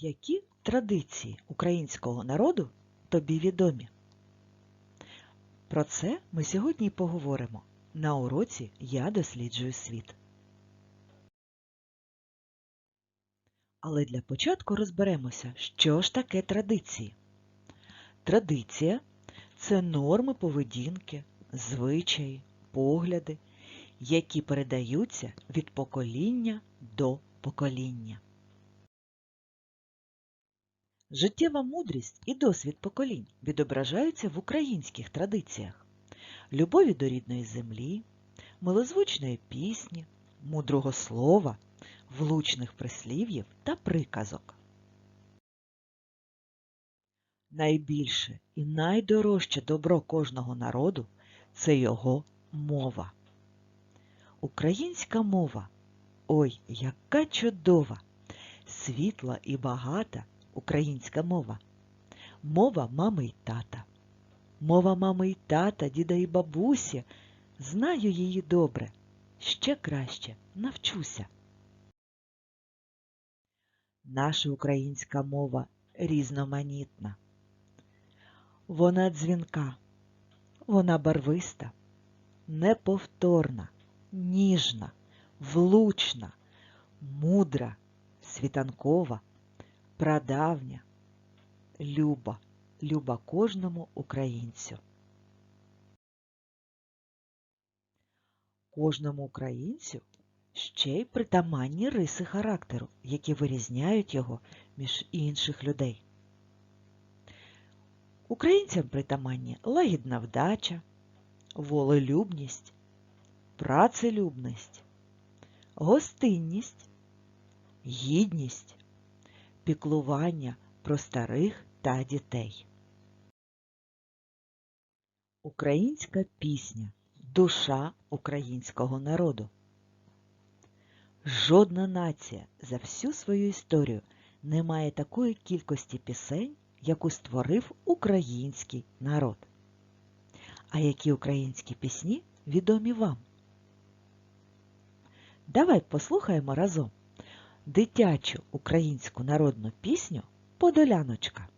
Які традиції українського народу тобі відомі? Про це ми сьогодні поговоримо на уроці Я досліджую світ. Але для початку розберемося, що ж таке традиції. Традиція це норми поведінки, звичаї, погляди, які передаються від покоління до покоління. Життєва мудрість і досвід поколінь відображаються в українських традиціях любові до рідної землі, милозвучної пісні, мудрого слова, влучних прислів'їв та приказок. Найбільше і найдорожче добро кожного народу це його мова. Українська мова ой, яка чудова, світла і багата українська мова. Мова мами й тата. Мова мами й тата, діда і бабусі. Знаю її добре. Ще краще навчуся. Наша українська мова різноманітна. Вона дзвінка, вона барвиста, неповторна, ніжна, влучна, мудра, світанкова, прадавня, люба, люба кожному українцю. Кожному українцю ще й притаманні риси характеру, які вирізняють його між інших людей. Українцям притаманні лагідна вдача, волелюбність, працелюбність, гостинність, гідність, піклування про старих та дітей. Українська пісня душа українського народу. Жодна нація за всю свою історію не має такої кількості пісень, яку створив український народ. А які українські пісні відомі вам? Давай послухаємо разом дитячу українську народну пісню Подоляночка.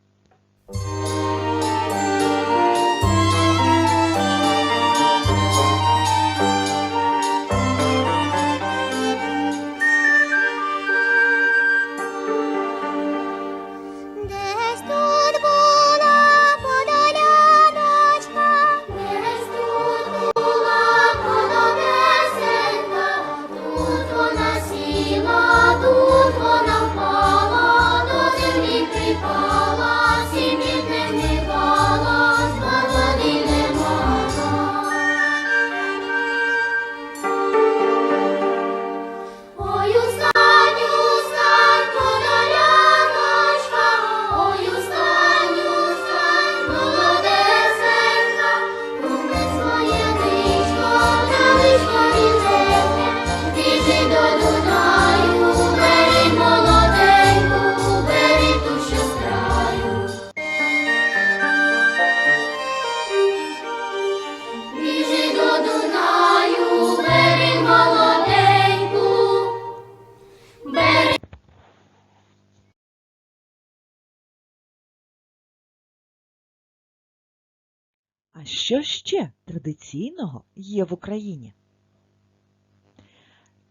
Що ще традиційного є в Україні?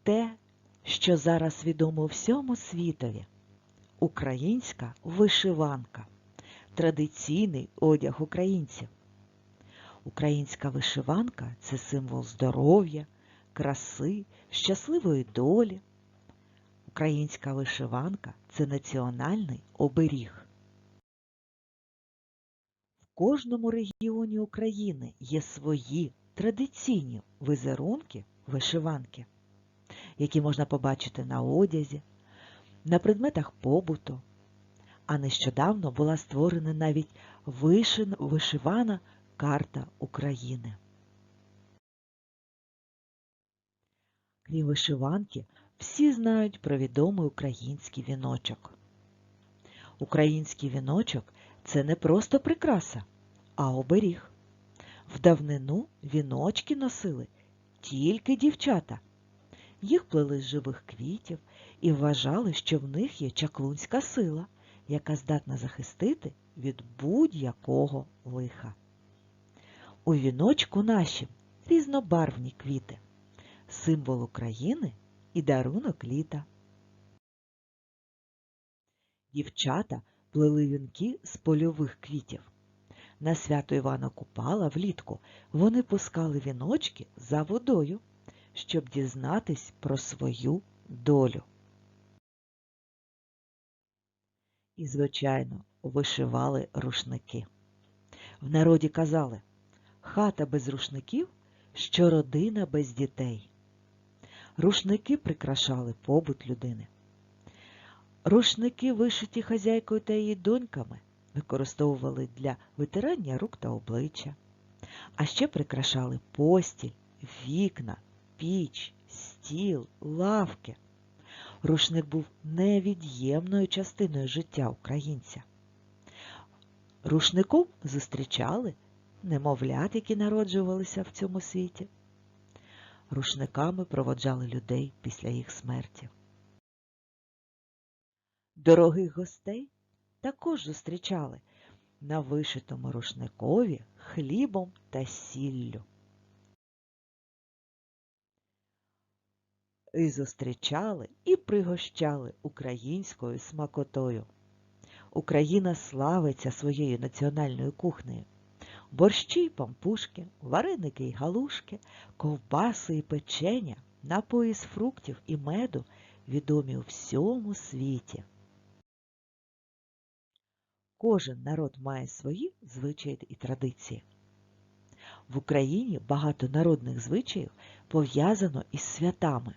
Те, що зараз відомо всьому світові. Українська вишиванка. Традиційний одяг українців. Українська вишиванка це символ здоров'я, краси, щасливої долі. Українська вишиванка це національний оберіг. Кожному регіоні України є свої традиційні візерунки вишиванки, які можна побачити на одязі, на предметах побуту. А нещодавно була створена навіть вишин- вишивана карта України. Крім вишиванки, всі знають про відомий український віночок. Український віночок це не просто прикраса, а оберіг. В давнину віночки носили тільки дівчата. Їх плели з живих квітів і вважали, що в них є чаклунська сила, яка здатна захистити від будь-якого лиха. У віночку нашім різнобарвні квіти, символ України і дарунок літа. Дівчата плели вінки з польових квітів. На свято Івана Купала влітку вони пускали віночки за водою, щоб дізнатись про свою долю. І, звичайно, вишивали рушники. В народі казали хата без рушників, що родина без дітей. Рушники прикрашали побут людини. Рушники, вишиті хазяйкою та її доньками, використовували для витирання рук та обличчя, а ще прикрашали постіль, вікна, піч, стіл, лавки. Рушник був невід'ємною частиною життя українця. Рушником зустрічали немовлят, які народжувалися в цьому світі. Рушниками проводжали людей після їх смерті. Дорогих гостей також зустрічали на вишитому рушникові хлібом та сіллю. І зустрічали і пригощали українською смакотою. Україна славиться своєю національною кухнею. Борщі й пампушки, вареники й галушки, ковбаси і печення, напої з фруктів і меду відомі у всьому світі. Кожен народ має свої звичаї і традиції. В Україні багато народних звичаїв пов'язано із святами.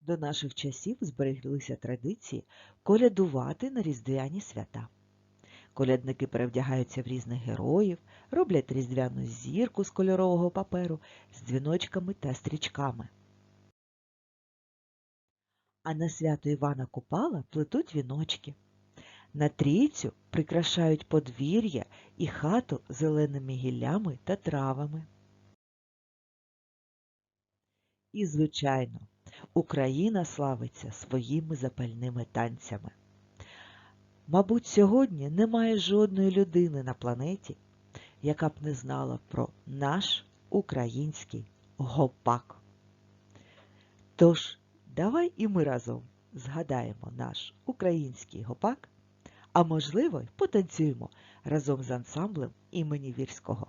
До наших часів збереглися традиції колядувати на різдвяні свята. Колядники перевдягаються в різних героїв, роблять різдвяну зірку з кольорового паперу з дзвіночками та стрічками. А на свято Івана Купала плетуть віночки. На трійцю прикрашають подвір'я і хату зеленими гіллями та травами. І, звичайно, Україна славиться своїми запальними танцями. Мабуть, сьогодні немає жодної людини на планеті, яка б не знала про наш український гопак. Тож, давай і ми разом згадаємо наш український гопак, а можливо, потанцюємо разом з ансамблем імені Вірського.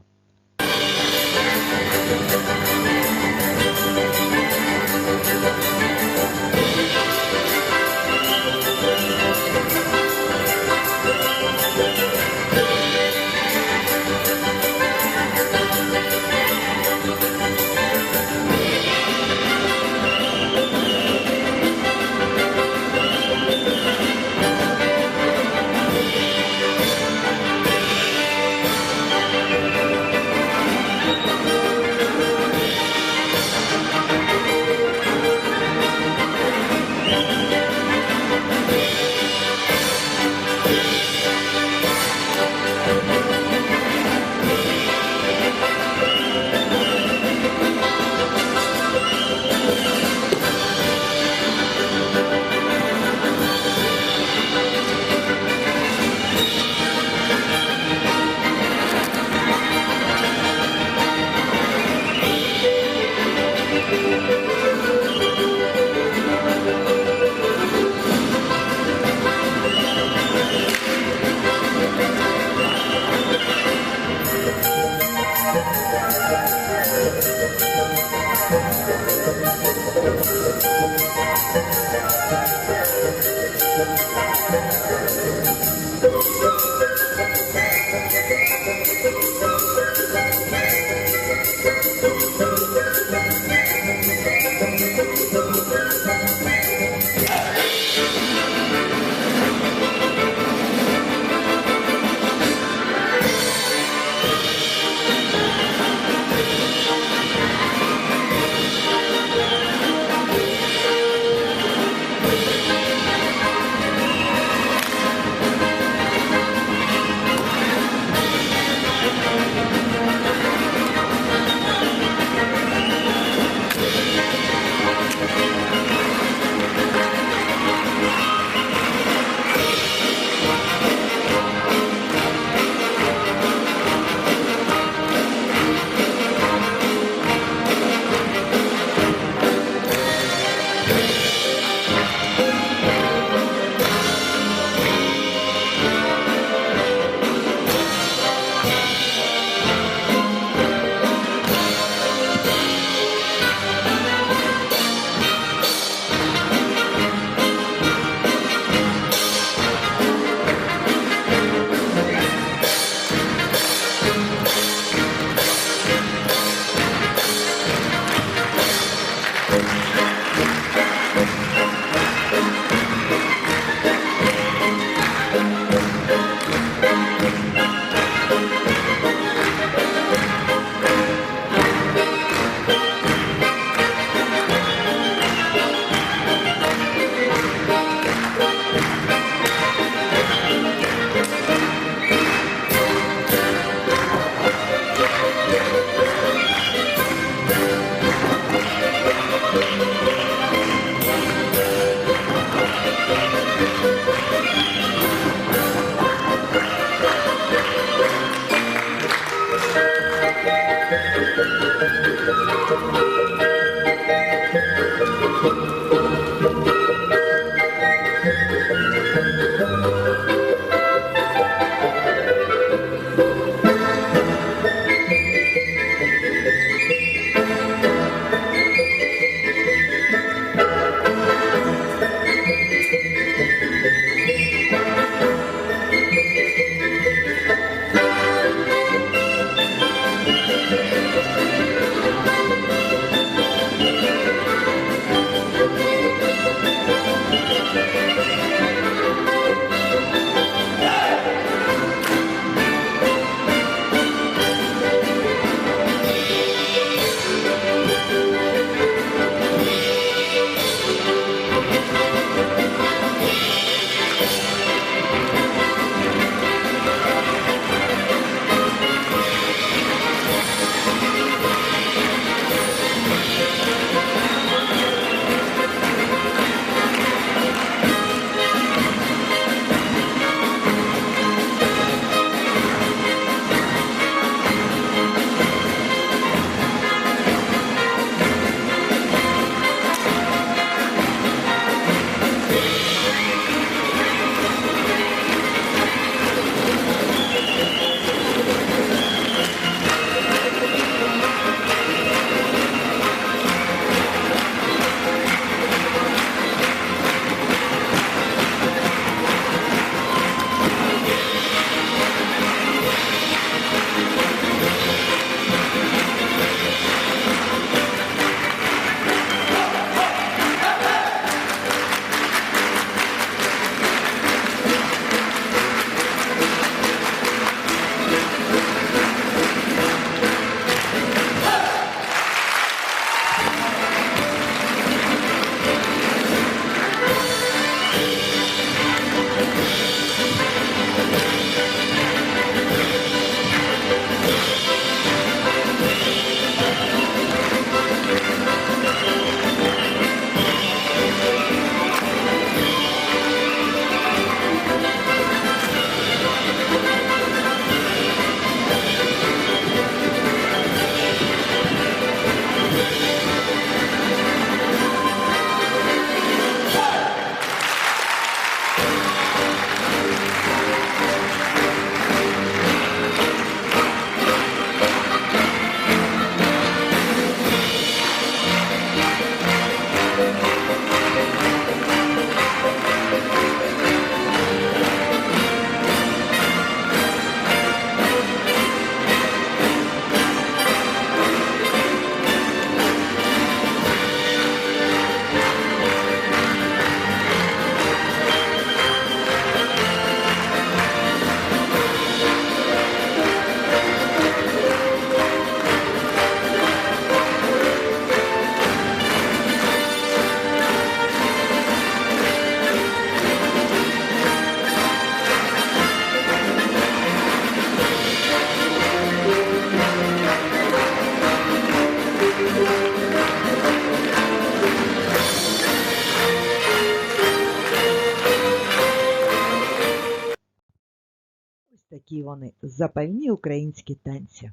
Запальні українські танці.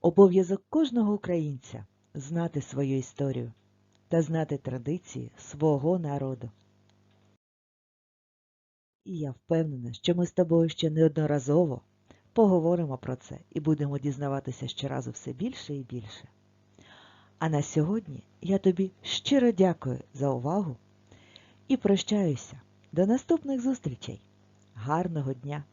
Обов'язок кожного українця знати свою історію та знати традиції свого народу. І я впевнена, що ми з тобою ще неодноразово поговоримо про це і будемо дізнаватися щоразу все більше і більше. А на сьогодні я тобі щиро дякую за увагу і прощаюся. До наступних зустрічей. Гарного дня!